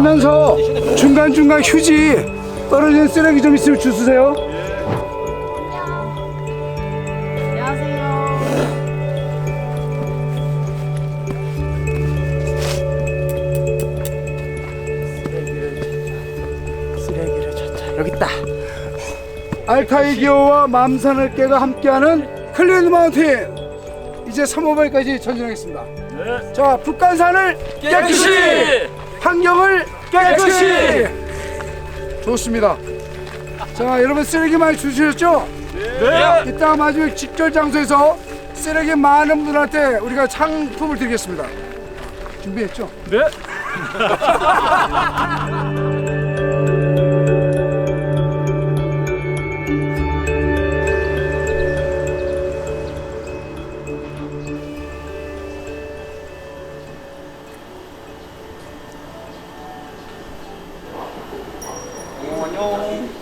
가면서 중간중간 휴지 떨어지는 쓰레기 좀 있으면 주스세요. 안녕하세요. 쓰레기를 찾자. 여기 있다. 알타이 기어와 맘산을 깨가 함께하는 클린 마운틴. 이제 3호발까지 전진하겠습니다. 자, 북한산을 깨끗이, 환경을 깨끗이. 좋습니다. 자, 여러분 쓰레기 많이 주셨죠? 네. 이따 마지막 직결 장소에서 쓰레기 많은 분들한테 우리가 상품을 드리겠습니다. 준비했죠?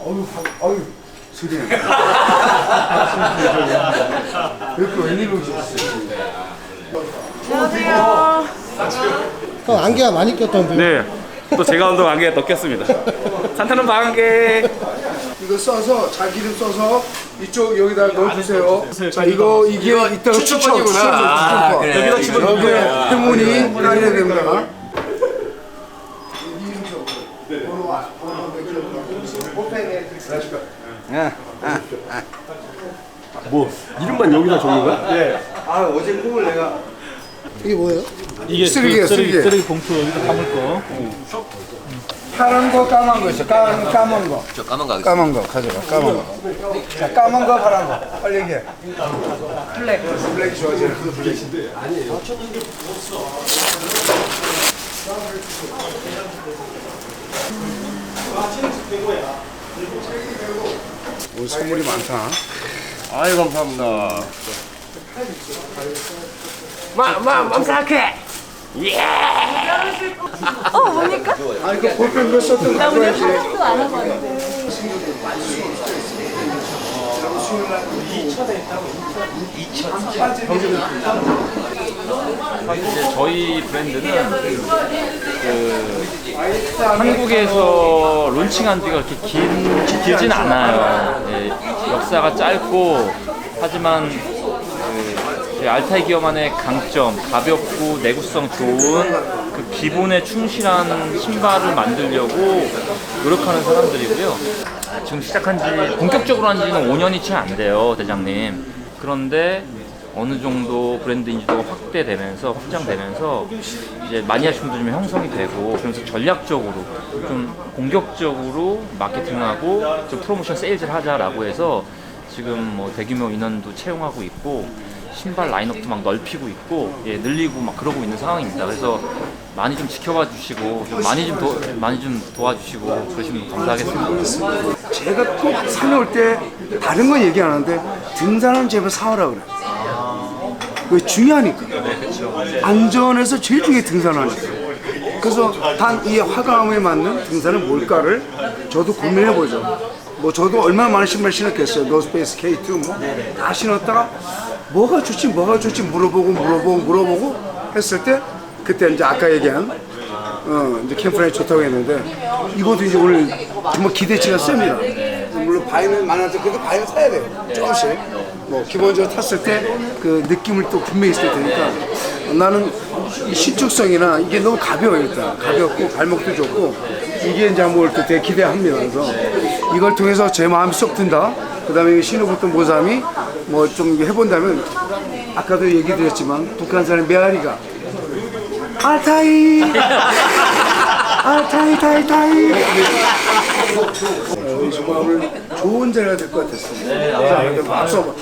어유, 어유, 수리. 이렇게 웬일로 오셨어요? 안녕하세요. 형 안개가 많이 꼈던데. 네. 또 제가 운동 안개에 넣겠습니다. 산타는 방안개. 이거 써서 자기 이름 써서 이쪽 여기다 넣어주세요. 자 이거 이게 이따가 추천 추천권이구나. 아, 그래. 여기다 집어 여기 행운이 깔려야 됩니다. 아 어제 꿈을 내가 이게 뭐예요? 이게 쓰레기예요, 쓰레기. 쓰레기 봉투 여기다 담을 거. 파란 거 까만 거 있어. 까만 까만 거. 저 까만 거 하겠습니다. 까만 거 가져가. 까만 거. 자 까만 거 파란 거 빨리 얘기해. 블랙. 블랙 좋아하지. 블랙인데 아니에요. 오늘 선물이 많다. 아유, 감사합니다. 어, 뭡니까? 아 이거 볼펜 거 썼던 거 가져야지. 또 알아봤는데. 이제 저희 브랜드는 그 한국에서 론칭한 지가 그렇게 긴, 길진 않아요. 예, 역사가 짧고 하지만 알타이 기어만의 강점, 가볍고 내구성 좋은 그 기본에 충실한 신발을 만들려고 노력하는 사람들이고요. 아, 지금 시작한 지 본격적으로 한 지는 5년이 채 안 돼요, 대장님. 그런데 어느 정도 브랜드 인지도가 확대되면서 확장되면서 이제 하시는 분들이 형성이 되고 그러면서 전략적으로 좀 공격적으로 마케팅하고 좀 프로모션 세일즈를 하자라고 해서 지금 뭐 대규모 인원도 채용하고 있고 신발 라인업도 막 넓히고 있고 예, 늘리고 막 그러고 있는 상황입니다. 그래서 많이 좀 지켜봐 주시고 좀 많이 좀 도, 많이 좀 도와주시고 그러시면 감사하겠습니다. 제가 꼭 산에 때 다른 건 얘기 안 하는데 등산은 제발 사오라 그래. 그게 중요하니까. 안전에서 제일 중요해 등산하니까. 그래서 단 이 화강암에 맞는 등산은 뭘까를 저도 고민해 보죠. 뭐 저도 얼마나 많은 신발 신었겠어요. 노스페이스 K2 뭐 다 신었다가 뭐가 좋지 뭐가 좋지 물어보고 물어보고 물어보고 했을 때 그때 이제 아까 얘기한 어, 이제 캠프라인 좋다고 했는데 이것도 이제 오늘 정말 기대치가 셉니다. 물론 바이는 많아서 그래도 바이는 사야 돼요. 조금씩. 뭐 기본적으로 탔을 때 그 느낌을 또 분명히 있을 테니까 나는 이 신축성이나 이게 너무 가벼워 일단 가볍고 발목도 좋고 이게 이제 한번 또 되게 기대합니다. 그래서 이걸 통해서 제 마음이 쏙 든다. 그 다음에 신호부터 모삼이 뭐 좀 해본다면 아까도 얘기 드렸지만 북한 사람 메아리가 알타이 알타이 타이 타이. 어, 정말 좋은 자리가 될 것 같았어요. 네, 마음속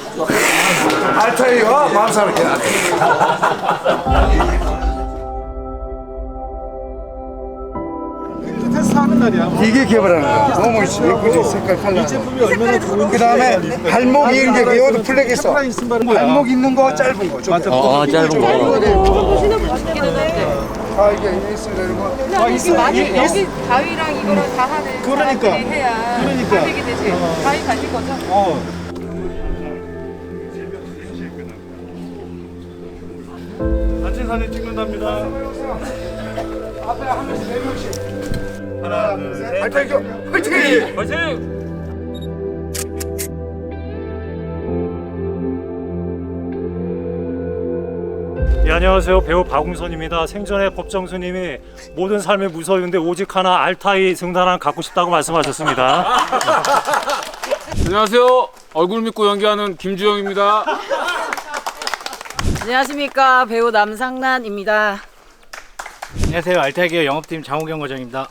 알타이와 마음 사 는 이게 개발하는 거야. 너무 예쁘지 색깔 컬러. 그 다음에 발목 이은 게 이것도 플렉 있어. 발목 있는 거 짧은 거. 맞아. 어, 짧은 거. 아 이게 있습니다 여러분. 여기 많이 여기 가위랑 이거랑 다 하는 그러니까. 사람들이 해야 그러니까. 가격이 되지. 가위 가진 거죠? 단체 사진 찍는답니다. 앞에 한 명씩. 하나 둘 셋. 교 화이팅! 화이팅! 예, 안녕하세요. 배우 박웅선입니다. 생전에 법정스님이 모든 삶에 무서운데 오직 하나 알타이 승단을 갖고 싶다고 말씀하셨습니다. 안녕하세요. 얼굴 믿고 연기하는 김주영입니다. 안녕하십니까 배우 남상란입니다. 안녕하세요. 알타기어 영업팀 장호경 과장입니다.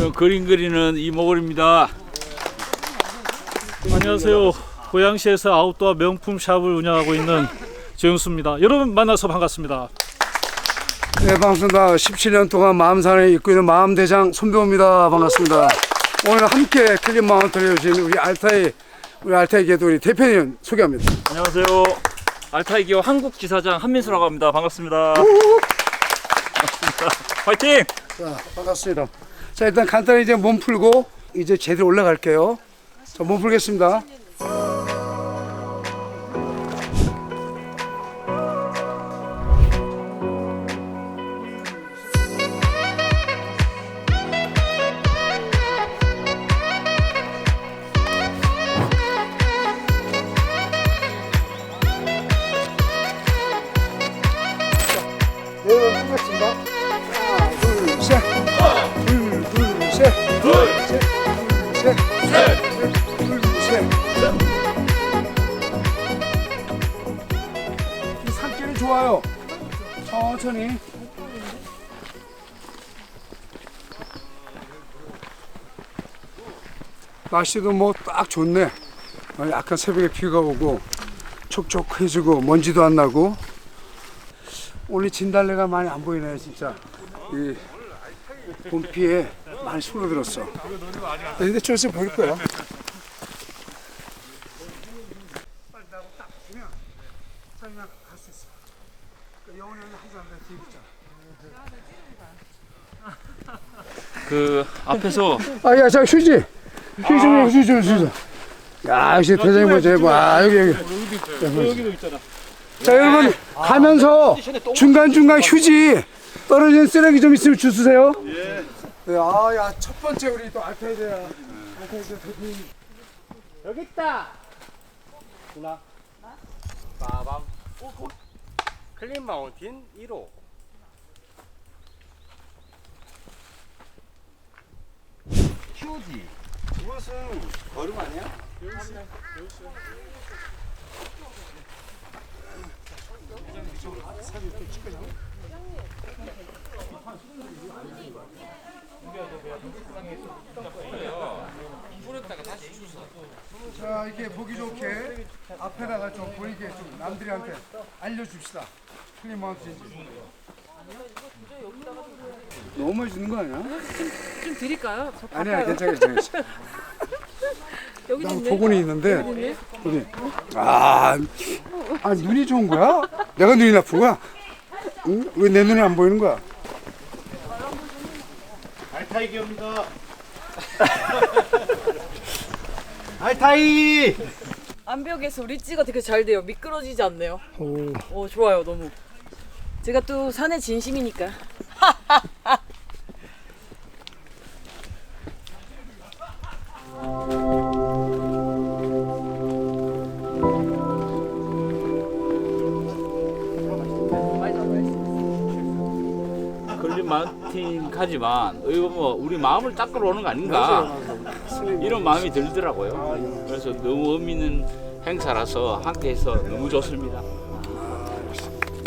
저 그림 그리는 이모걸입니다. 안녕하세요. 고양시에서 아웃도어 명품 샵을 운영하고 있는 재윤수입니다. 여러분 만나서 반갑습니다. 네 반갑습니다. 17년 동안 마음산에 입고 있는 마음대장 손병호입니다. 반갑습니다. 오늘 함께 클린 마운트를 해주신 우리 알타이 우리 알타이 개돌이 대표님 소개합니다. 안녕하세요. 알타이 기업 한국 지사장 한민수라고 합니다. 반갑습니다. 반갑습니다. 화이팅! 자 반갑습니다. 자 일단 간단히 이제 몸 풀고 이제 제대로 올라갈게요. 자 몸 풀겠습니다. 좋아요. 천천히. 날씨도 뭐 딱 좋네. 어, 약간 새벽에 비가 오고 촉촉해지고 먼지도 안 나고 오늘 진달래가 많이 안 보이네 진짜 이 봄비에 많이 숨어들었어 근데 좀 있으면 보일 거야 그 앞에서 아 야 자 휴지. 휴지 좀 휴지 좀 휴지 좀. 야 역시 대장님 먼저 해봐. 아, 여기 여기. 여기도 있잖아. 자 여러분 가면서 중간중간 휴지 떨어진 쓰레기 좀 있으면 주세요. 예. 아 야 첫 번째 우리 또 알타이드야 알타이드 대표님. 여기 있다. 빠밤. 클린 마운틴 1호. 휴지. 이것은 걸음 아니야? 자 이렇게 보기 좋게 앞에다가 좀 보이게 좀 남들한테 알려줍시다 클린 마운틴인지 너무 많이 주는 거 아니야? 좀 드릴까요? 저 아니야 괜찮아 괜찮아 여기 난 있네. 보고는 있는데 눈이 아, 아 눈이 좋은 거야? 내가 눈이 나쁜 거야? 응? 왜 내 눈이 안 보이는 거야? 알타이기입니다. 알타이. 암벽에서 릿지가 되게 잘 돼요. 미끄러지지 않네요. 오, 좋아요 너무. 제가 또 산의 진심이니까. 가지만 이거 뭐 우리 마음을 닦으러 오는 거 아닌가 이런 마음이 들더라고요. 그래서 너무 의미 있는 행사라서 함께해서 너무 좋습니다.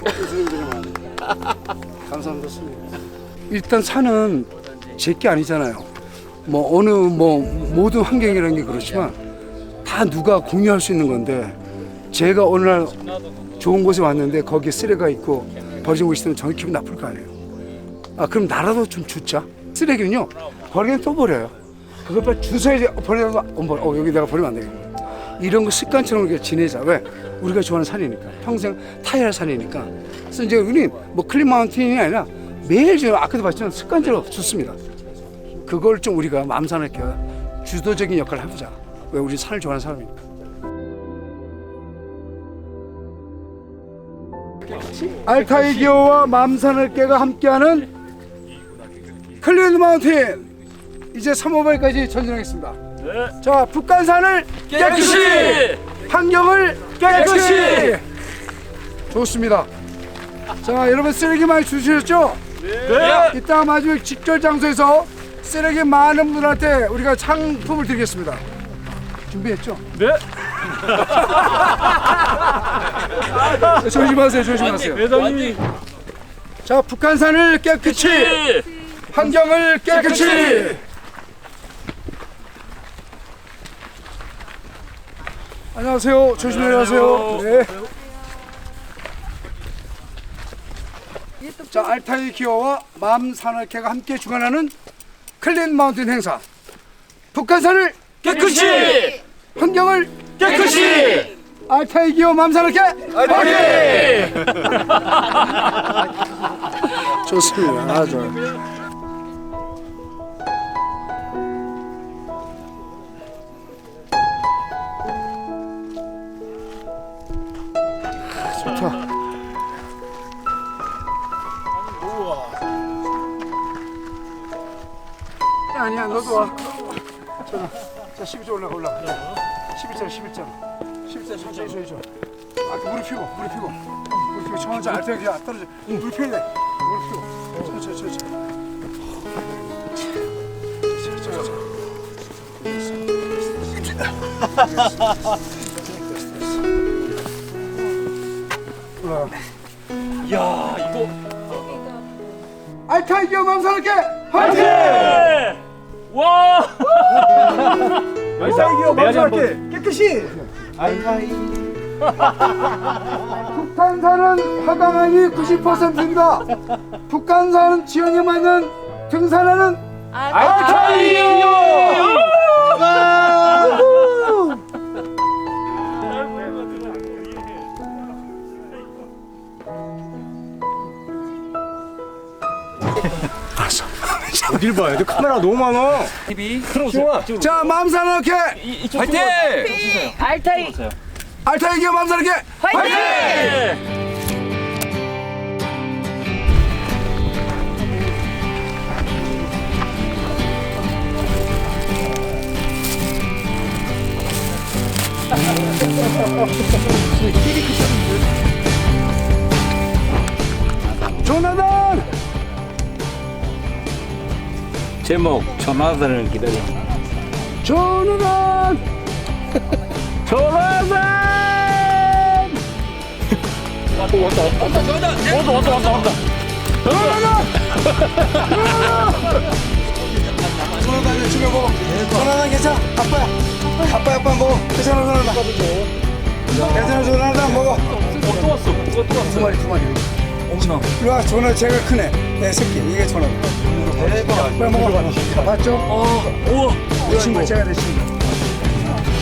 감사합니다 일단 산은 제게 아니잖아요. 뭐 어느 뭐 모든 환경이라는 게 그렇지만 다 누가 공유할 수 있는 건데 제가 어느 날 좋은 곳에 왔는데 거기에 쓰레기가 있고 곳이 있으면 저는 기분 나쁠 거 아니에요. 아 그럼 나라도 좀 주자. 쓰레기는요 버리면 또 버려요. 그걸 빨리 주워야지 버리다가 어. 어 여기 내가 버리면 안 되겠네. 이런 거 습관처럼 이렇게 지내자. 왜? 우리가 좋아하는 산이니까. 평생 타야 할 산이니까. 그래서 이제 우리 뭐 클린 마운틴이 아니라 매일 지금 아까도 봤지만 습관적으로 좋습니다. 그걸 좀 우리가 이렇게 주도적인 역할을 해보자. 왜 우리 산을 좋아하는 사람이니까. 알타이 기어와 맘산을 깨가 함께하는 클린 마운틴 이제 3호발까지 전진하겠습니다. 자 북한산을 깨끗이 환경을 깨끗이 좋습니다. 자 여러분 쓰레기 많이 주셨죠? 네. 이따 마지막 직결 장소에서 쓰레기 많은 분들한테 우리가 상품을 드리겠습니다. 준비했죠? 네. 조심하세요, 조심하세요. 회장님이 자 북한산을 깨끗이 환경을 깨끗이! 안녕하세요. 조심히 내려가세요. 네. 자 알타이 기어와 맘산악회가 함께 주관하는 클린 마운틴 행사. 북한산을 깨끗이! 환경을 깨끗이! 알타이 기어 맘산악회 화이팅! 좋습니다. 아, 좋 너도 와. 자, 자 12점 올라가, 올라가. 11점, 11점. 11점 천천히 줘야죠. 아, 무릎 펴고, 무릎 펴고. 무릎 펴고, 천천히 알타기 떨어져. 무릎 펴야 돼. 무릎 펴고. 천천히, 천천히. 야 이거 알타이기어 맘사롭게 화이팅! 와! 알타이기어 메아리 한번. 맘사롭게 깨끗이. 북한산은 화강암이 90%입니다. 북한산 지형에 맞는 등산하는 알타이기 어 어딜 봐야 돼? 카메라 너무 많아. TV 자 맘사롭게 이쪽 화이팅! 알타이. 알타이 기어 맘사롭게 화이팅! 조나단 제목 조나단을 기다려. 조나단 조나단 열심히 먹어 조나단 괜찮아 아빠야 아빠 아빠 먹어 괜찮아 조나단 괜찮아 조나단 먹어 또 왔어. 누가 또 왔어. 두 마리 두 마리 이리 와 조나 제가 크네. 내 새끼 이게 조나 대박 빨리 먹어. 봤죠? 어 우와. 내 친구. 제가 내 친구.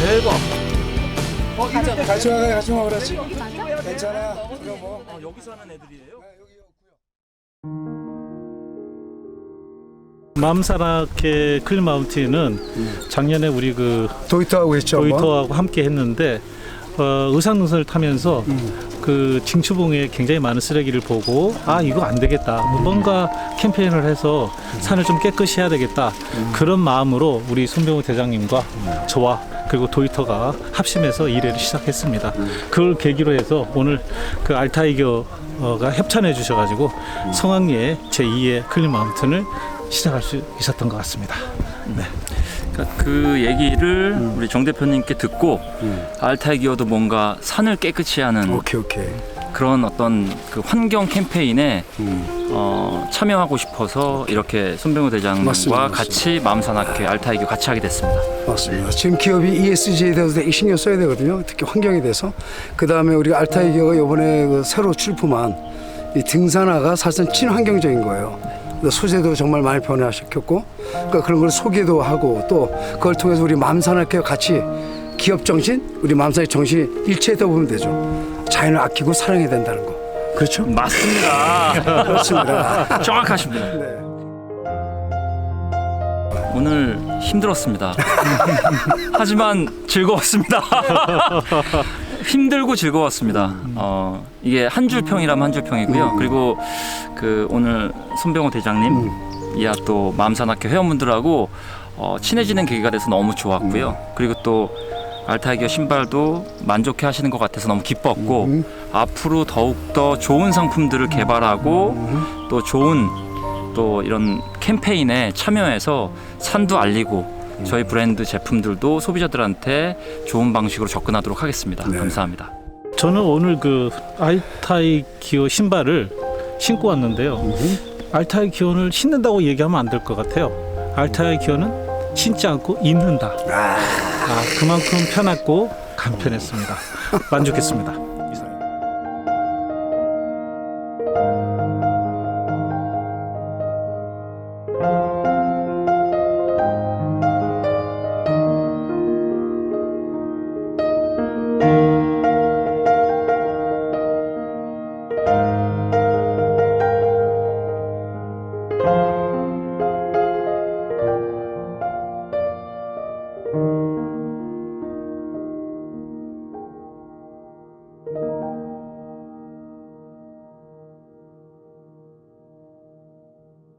대박. 같이 와 같이 먹어. 그렇지 괜찮아. 이거 뭐 여기 사는 애들이에요? 맘사라케 클 마운틴은 작년에 우리 그 도이터하고 했죠? 도이터하고 함께 했는데 어, 의상능선을 타면서 그 징추봉에 굉장히 많은 쓰레기를 보고 아 이거 안 되겠다. 뭔가 캠페인을 해서 산을 좀 깨끗이 해야 되겠다. 그런 마음으로 우리 손병우 대장님과 저와 그리고 도이터가 합심해서 일회를 시작했습니다. 그걸 계기로 해서 오늘 그 알타이거가 협찬해 주셔가지고 성황리에 제2의 클린 마운틴을 시작할 수 있었던 것 같습니다. 네. 그러니까 그 얘기를 우리 정 대표님께 듣고 알타기어도 뭔가 산을 깨끗이 하는 오케이 오케이 그런 어떤 그 환경 캠페인에 음. 어, 참여하고 싶어서 이렇게 손병호 대장님과 맞습니다, 같이 마음산악회 알타이교 같이 하게 됐습니다. 맞습니다. 지금 기업이 ESG에 대해서 되게 신경 써야 되거든요. 특히 환경에 대해서. 그 다음에 우리가 알타이 기업가 이번에 그 새로 출품한 이 등산화가 사실은 친환경적인 거예요. 소재도 정말 많이 변화시켰고, 그러니까 그런 걸 소개도 하고 또 그걸 통해서 우리 맘산학회 같이 기업 정신, 우리 맘산의 정신이 일치했다 보면 되죠. 자연을 아끼고 사랑해야 된다는 거. 그렇죠? 맞습니다. 그렇습니다. 정확하십니다. 네. 오늘 힘들었습니다. 하지만 즐거웠습니다. 힘들고 즐거웠습니다. 어, 이게 한 줄 평이라면 한 줄 평이고요. 그리고 그 오늘 손병호 대장님, 이하 또 마음산학회 회원분들하고 어, 친해지는 계기가 돼서 너무 좋았고요. 그리고 또 알타이기어 신발도 만족해 하시는 것 같아서 너무 기뻤고 앞으로 더욱더 좋은 상품들을 개발하고 또 좋은 또 이런 캠페인에 참여해서 산도 알리고 저희 브랜드 제품들도 소비자들한테 좋은 방식으로 접근하도록 하겠습니다. 감사합니다. 저는 오늘 그 알타이 기어 신발을 신고 왔는데요. 알타이 기어를 신는다고 얘기하면 안 될 것 같아요. 알타이 기어는 신지 않고 입는다. 아, 그만큼 편했고 간편했습니다. 만족했습니다.